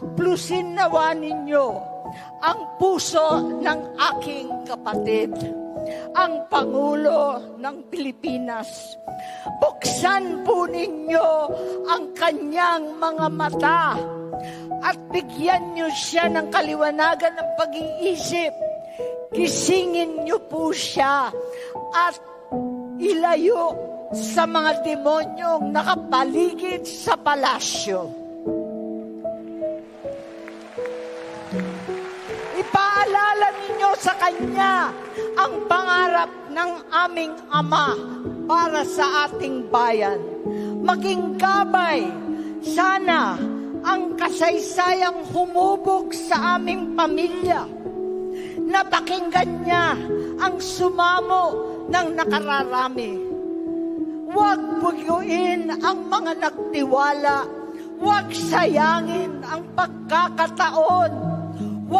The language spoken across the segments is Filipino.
haplusin nawa ninyo ang puso ng aking kapatid, ang Pangulo ng Pilipinas. Buksan po ninyo ang kanyang mga mata at bigyan niyo siya ng kaliwanagan ng pag-iisip. Gisingin niyo po siya at ilayo sa mga demonyong nakapaligid sa palasyo. Sa Kanya ang pangarap ng aming Ama para sa ating bayan. Maging gabay, sana ang kasaysayang humubog sa aming pamilya. Napakinggan niya ang sumamo ng nakararami. Huwag buyuin ang mga nagtiwala. Huwag sayangin ang pagkakataon.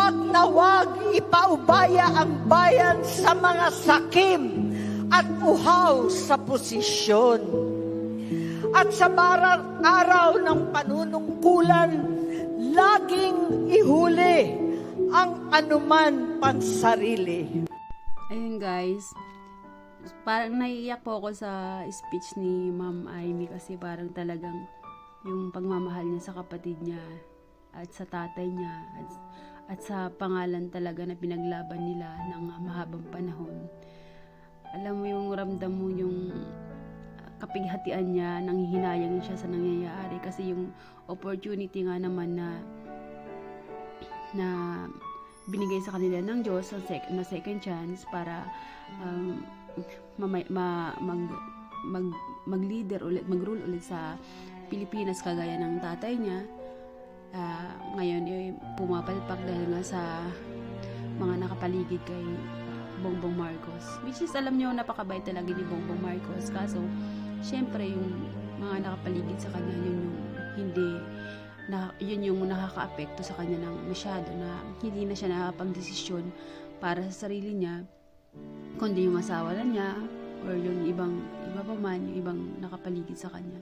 Huwag na huwag ipaubaya ang bayan sa mga sakim at uhaw sa posisyon. At sa barat araw ng panunungkulan, laging ihuli ang anuman pansarili. Ayun guys, parang naiiyak po ako sa speech ni Ma'am Amy kasi parang talagang yung pagmamahal niya sa kapatid niya at sa tatay niya at, at sa pangalan talaga na pinaglaban nila ng mahabang panahon. Alam mo yung ramdam mo yung kapighatian niya, nanghihinayang siya sa nangyayari kasi yung opportunity nga naman na na binigay sa kanila ng Diyos na, sec- na second chance para um, mamay- ma- mag, mag, mag-leader ulit, mag-rule ulit sa Pilipinas kagaya ng tatay niya. Ah, ngayon, eh, pumapalpak dahil nga sa mga nakapaligid kay Bongbong Marcos. Which is, alam niyo, napakabait talaga ni Bongbong Marcos. Kaso, syempre, yung mga nakapaligid sa kanya, yun yung hindi na yun yung nakakaapekto sa kanya ng masyado na hindi na siya nakakapagdesisyon para sa sarili niya kundi yung asawa na niya or yung ibang iba pa man yung ibang nakapaligid sa kanya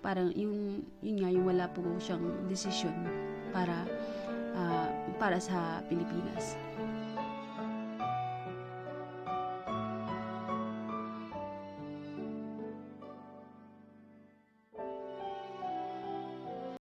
parang yung yun nga yung wala po siyang desisyon para ah, para sa Pilipinas